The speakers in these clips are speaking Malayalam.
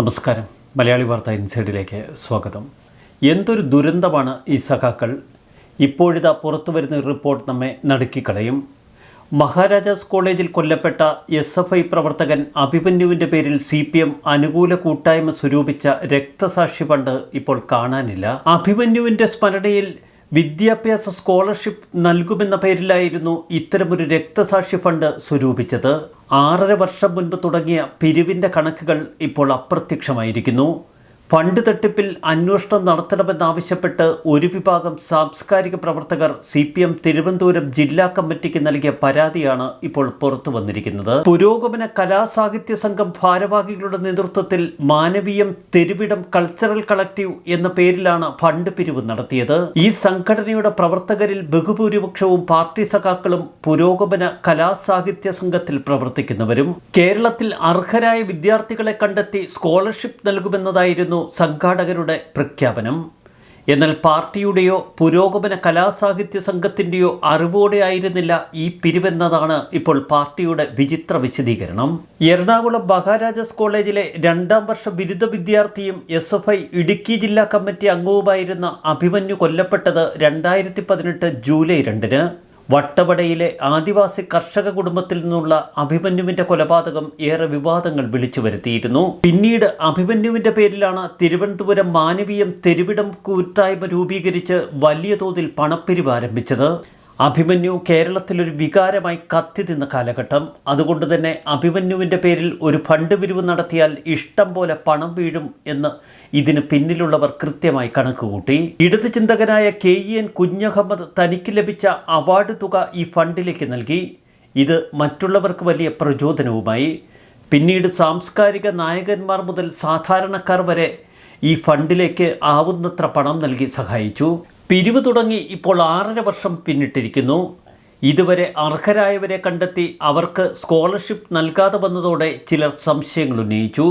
നമസ്കാരം. മലയാളി വാർത്ത ഇൻസൈഡിലേക്ക് സ്വാഗതം. എന്തൊരു ദുരന്തമാണ് ഈ സഖാക്കൾ? ഇപ്പോഴിതാ പുറത്തു വരുന്ന റിപ്പോർട്ട് നമ്മെ നടുക്കിക്കളയും. മഹാരാജാസ് കോളേജിൽ കൊല്ലപ്പെട്ട എസ് എഫ് ഐ പ്രവർത്തകൻ അഭിമന്യുവിന്റെ പേരിൽ സി പി എം അനുകൂല കൂട്ടായ്മ സ്വരൂപിച്ച രക്തസാക്ഷി ഫണ്ട് ഇപ്പോൾ കാണാനില്ല. അഭിമന്യുവിന്റെ സ്മരണയിൽ വിദ്യാഭ്യാസ സ്കോളർഷിപ്പ് നൽകുമെന്ന പേരിലായിരുന്നു ഇത്തരമൊരു രക്തസാക്ഷി ഫണ്ട് സ്വരൂപിച്ചത്. ആറര വർഷം മുൻപ് തുടങ്ങിയ പിരിവിന്റെ കണക്കുകൾ ഇപ്പോൾ അപ്രത്യക്ഷമായിരിക്കുന്നു. ഫണ്ട് തട്ടിപ്പിൽ അന്വേഷണം നടത്തണമെന്നാവശ്യപ്പെട്ട് ഒരു വിഭാഗം സാംസ്കാരിക പ്രവർത്തകർ സി പി എം തിരുവനന്തപുരം ജില്ലാ കമ്മിറ്റിക്ക് നൽകിയ പരാതിയാണ് ഇപ്പോൾ പുറത്തു വന്നിരിക്കുന്നത്. പുരോഗമന കലാസാഹിത്യ സംഘം ഭാരവാഹികളുടെ നേതൃത്വത്തിൽ മാനവീയം തെരുവിടം കൾച്ചറൽ കളക്റ്റീവ് എന്ന പേരിലാണ് ഫണ്ട് പിരിവ് നടത്തിയത്. ഈ സംഘടനയുടെ പ്രവർത്തകരിൽ ബഹുഭൂരിപക്ഷവും പാർട്ടി സഖാക്കളും പുരോഗമന കലാസാഹിത്യ സംഘത്തിൽ പ്രവർത്തിക്കുന്നവരും. കേരളത്തിൽ അർഹരായ വിദ്യാർത്ഥികളെ കണ്ടെത്തി സ്കോളർഷിപ്പ് നൽകുമെന്നതായിരുന്നു സംഘാടകരുടെ പ്രഖ്യാപനം. എന്നാൽ പാർട്ടിയുടെയോ പുരോഗമന കലാസാഹിത്യ സംഘത്തിന്റെയോ അറിവോടെ ആയിരുന്നില്ല ഈ പിരിവെന്നതാണ് ഇപ്പോൾ പാർട്ടിയുടെ വിചിത്ര വിശദീകരണം. എറണാകുളം മഹാരാജാസ് കോളേജിലെ രണ്ടാം വർഷ ബിരുദ വിദ്യാർത്ഥിയും എസ് എഫ് ഐ ഇടുക്കി ജില്ലാ കമ്മിറ്റി അംഗവുമായിരുന്ന അഭിമന്യു കൊല്ലപ്പെട്ടത് രണ്ടായിരത്തി പതിനെട്ട് ജൂലൈ രണ്ടിന്. വട്ടവടയിലെ ആദിവാസി കർഷക കുടുംബത്തിൽ നിന്നുള്ള അഭിമന്യുവിന്റെ കൊലപാതകം ഏറെ വിവാദങ്ങൾ വിളിച്ചു വരുത്തിയിരുന്നു. പിന്നീട് അഭിമന്യുവിന്റെ പേരിലാണ് തിരുവനന്തപുരം മാനവീയം തെരുവിടം കൂട്ടായ്മ രൂപീകരിച്ച് വലിയ തോതിൽ പണപ്പിരിവ് ആരംഭിച്ചത്. അഭിമന്യു കേരളത്തിലൊരു വികാരമായി കത്തി നിന്ന കാലഘട്ടം. അതുകൊണ്ട് തന്നെ അഭിമന്യുവിന്റെ പേരിൽ ഒരു ഫണ്ട് പിരിവ് നടത്തിയാൽ ഇഷ്ടം പോലെ പണം വീഴും എന്ന് ഇതിന് പിന്നിലുള്ളവർ കൃത്യമായി കണക്കുകൂട്ടി ഇടത് ചിന്തകനായ കെ ഇ എൻ കുഞ്ഞഹമ്മദ് തനിക്ക് ലഭിച്ച അവാർഡ് തുക ഈ ഫണ്ടിലേക്ക് നൽകി. ഇത് മറ്റുള്ളവർക്ക് വലിയ പ്രചോദനവുമായി. പിന്നീട് സാംസ്കാരിക നായകന്മാർ മുതൽ സാധാരണക്കാർ വരെ ഈ ഫണ്ടിലേക്ക് ആവുന്നത്ര പണം നൽകി സഹായിച്ചു. പിരിവ് തുടങ്ങി ഇപ്പോൾ ആറര വർഷം പിന്നിട്ടിരിക്കുന്നു. ഇതുവരെ അർഹരായവരെ കണ്ടെത്തി അവർക്ക് സ്കോളർഷിപ്പ് നൽകാതെ വന്നതോടെ ചിലർ സംശയങ്ങൾ ഉന്നയിച്ചു.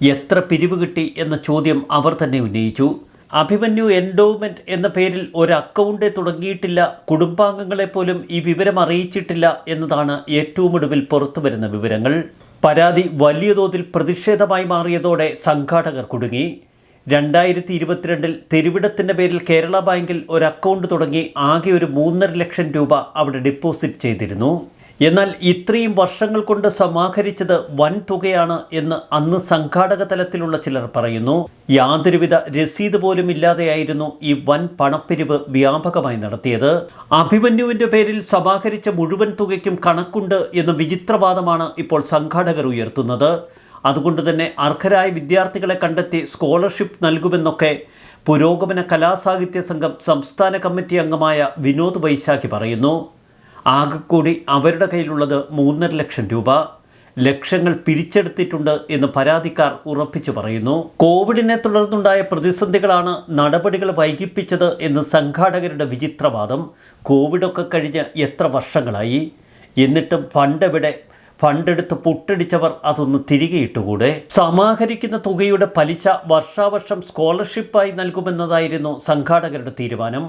എത്ര പിരിവ് കിട്ടി എന്ന ചോദ്യം അവർ തന്നെ ഉന്നയിച്ചു. അഭിമന്യു എൻഡോവ്മെന്റ് എന്ന പേരിൽ ഒരു അക്കൗണ്ട് തുടങ്ങിയിട്ടില്ല. കുടുംബാംഗങ്ങളെ പോലും ഈ വിവരം അറിയിച്ചിട്ടില്ല എന്നതാണ് ഏറ്റവും ഒടുവിൽ പുറത്തു വരുന്ന വിവരങ്ങൾ. പരാതി വലിയ തോതിൽ പ്രതിഷേധമായി മാറിയതോടെ സംഘാടകർ കുടുങ്ങി. രണ്ടായിരത്തി ഇരുപത്തിരണ്ടിൽ തെരുവിടത്തിന്റെ പേരിൽ കേരള ബാങ്കിൽ ഒരു അക്കൗണ്ട് തുടങ്ങി ആകെ ഒരു മൂന്നര ലക്ഷം രൂപ അവിടെ ഡിപ്പോസിറ്റ് ചെയ്തിരുന്നു. എന്നാൽ ഇത്രയും വർഷങ്ങൾ കൊണ്ട് സമാഹരിച്ചത് വൻ തുകയാണ് എന്ന് അന്ന് സംഘാടക തലത്തിലുള്ള ചിലർ പറയുന്നു. യാതൊരുവിധ രസീത് പോലും ഇല്ലാതെയായിരുന്നു ഈ വൻ പണപ്പിരിവ് വ്യാപകമായി നടത്തിയത്. അഭിമന്യുവിന്റെ പേരിൽ സമാഹരിച്ച മുഴുവൻ തുകയ്ക്കും കണക്കുണ്ട് എന്ന വിചിത്രവാദമാണ് ഇപ്പോൾ സംഘാടകർ ഉയർത്തുന്നത്. അതുകൊണ്ട് തന്നെ അർഹരായ വിദ്യാർത്ഥികളെ കണ്ടെത്തി സ്കോളർഷിപ്പ് നൽകുമെന്നൊക്കെ പുരോഗമന കലാസാഹിത്യ സംഘം സംസ്ഥാന കമ്മിറ്റി അംഗമായ വിനോദ് വൈശാഖി പറയുന്നു. ആകെക്കൂടി അവരുടെ കയ്യിലുള്ളത് മൂന്നര ലക്ഷം രൂപ. ലക്ഷങ്ങൾ പിരിച്ചെടുത്തിട്ടുണ്ട് എന്ന് പരാതിക്കാർ ഉറപ്പിച്ചു പറയുന്നു. കോവിഡിനെ തുടർന്നുണ്ടായ പ്രതിസന്ധികളാണ് നടപടികൾ വൈകിപ്പിച്ചത് എന്ന് സംഘാടകരുടെ വിചിത്രവാദം. കോവിഡൊക്കെ കഴിഞ്ഞ് എത്ര വർഷങ്ങളായി? എന്നിട്ടും ഫണ്ട് എവിടെ ഫണ്ടെടുത്ത് പുട്ടടിച്ചവർ അതൊന്ന് തിരികെ ഇട്ടുകൂടെ സമാഹരിക്കുന്ന തുകയുടെ പലിശ വർഷാവർഷം സ്കോളർഷിപ്പായി നൽകുമെന്നതായിരുന്നു സംഘാടകരുടെ തീരുമാനം.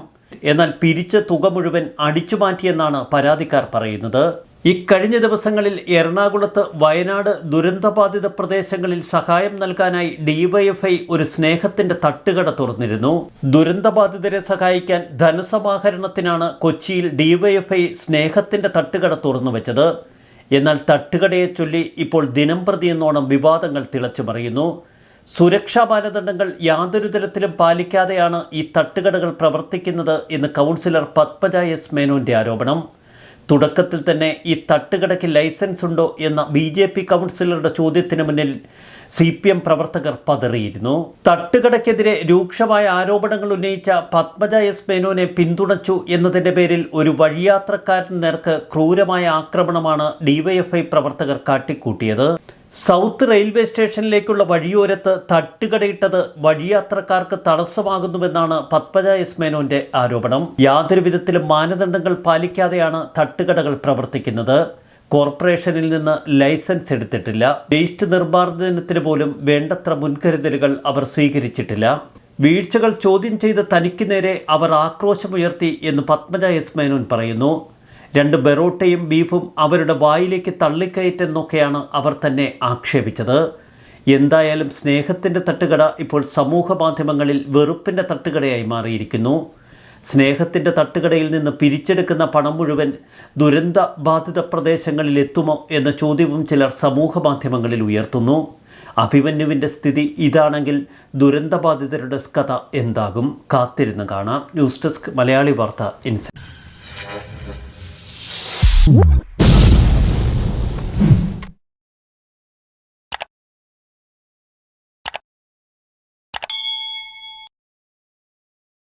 എന്നാൽ പിരിച്ച തുക മുഴുവൻ അടിച്ചു മാറ്റിയെന്നാണ് പരാതിക്കാർ പറയുന്നത്. ഇക്കഴിഞ്ഞ ദിവസങ്ങളിൽ എറണാകുളത്ത് വയനാട് ദുരന്തബാധിത പ്രദേശങ്ങളിൽ സഹായം നൽകാനായി ഡിവൈഎഫ്ഐ ഒരു സ്നേഹത്തിന്റെ തട്ടുകട തുറന്നിരുന്നു. ദുരന്തബാധിതരെ സഹായിക്കാൻ ധനസമാഹരണത്തിനാണ് കൊച്ചിയിൽ ഡിവൈഎഫ്ഐ സ്നേഹത്തിന്റെ തട്ടുകട തുറന്നു വെച്ചത് എന്നാൽ തട്ടുകടയെ ചൊല്ലി ഇപ്പോൾ ദിനംപ്രതി എന്നോണം വിവാദങ്ങൾ തിളച്ചു മറിയുന്നു. സുരക്ഷാ മാനദണ്ഡങ്ങൾ യാതൊരു തരത്തിലും പാലിക്കാതെയാണ് ഈ തട്ടുകടകൾ പ്രവർത്തിക്കുന്നത് എന്ന് കൗൺസിലർ പത്മജ എസ് മേനോന്റെ ആരോപണം. തുടക്കത്തിൽ തന്നെ ഈ തട്ടുകടയ്ക്ക് ലൈസൻസ് ഉണ്ടോ എന്ന ബി ജെ പി കൗൺസിലറുടെ ചോദ്യത്തിന് മുന്നിൽ സി പി എം പ്രവർത്തകർ പതറിയിരുന്നു. തട്ടുകടയ്ക്കെതിരെ രൂക്ഷമായ ആരോപണങ്ങൾ ഉന്നയിച്ച പത്മജ എസ് മേനോനെ പിന്തുണച്ചു എന്നതിന്റെ പേരിൽ ഒരു വഴിയാത്രക്കാരന് നേർക്ക് ക്രൂരമായ ആക്രമണമാണ് ഡിവൈഎഫ്ഐ പ്രവർത്തകർ കാട്ടിക്കൂട്ടിയത്. സൗത്ത് റെയിൽവേ സ്റ്റേഷനിലേക്കുള്ള വഴിയോരത്ത് തട്ടുകടയിട്ടത് വഴിയാത്രക്കാർക്ക് തടസ്സമാകുന്നുവെന്നാണ് പത്മജ എസ് മേനോന്റെ ആരോപണം. യാതൊരു വിധത്തിലും മാനദണ്ഡങ്ങൾ പാലിക്കാതെയാണ് തട്ടുകടകൾ പ്രവർത്തിക്കുന്നത്. കോർപ്പറേഷനിൽ നിന്ന് ലൈസൻസ് എടുത്തിട്ടില്ല. വേസ്റ്റ് നിർമ്മാർജനത്തിന് പോലും വേണ്ടത്ര മുൻകരുതലുകൾ അവർ സ്വീകരിച്ചിട്ടില്ല. വീഴ്ചകൾ ചോദ്യം ചെയ്ത് തനിക്ക് നേരെ അവർ ആക്രോശമുയർത്തി എന്ന് പത്മജ എസ് മേനോൻ പറയുന്നു. രണ്ട് ബെറോട്ടയും ബീഫും അവരുടെ വായിലേക്ക് തള്ളിക്കയറ്റെന്നൊക്കെയാണ് അവർ തന്നെ ആക്ഷേപിച്ചത്. എന്തായാലും സ്നേഹത്തിന്റെ തട്ടുകട ഇപ്പോൾ സമൂഹ മാധ്യമങ്ങളിൽ വെറുപ്പിന്റെ തട്ടുകടയായി മാറിയിരിക്കുന്നു. സ്നേഹത്തിന്റെ തട്ടുകടയിൽ നിന്ന് പിരിച്ചെടുക്കുന്ന പണം മുഴുവൻ ദുരന്ത ബാധിത പ്രദേശങ്ങളിൽ എത്തുമോ എന്ന ചോദ്യവും ചിലർ സമൂഹ മാധ്യമങ്ങളിൽ ഉയർത്തുന്നു. അഭിമന്യുവിന്റെ സ്ഥിതി ഇതാണെങ്കിൽ ദുരന്തബാധിതരുടെ കഥ എന്താകും? കാത്തിരുന്ന് കാണാം. ന്യൂസ് ഡെസ്ക് മലയാളി വാർത്ത ഇൻസൈറ്റ് Woo!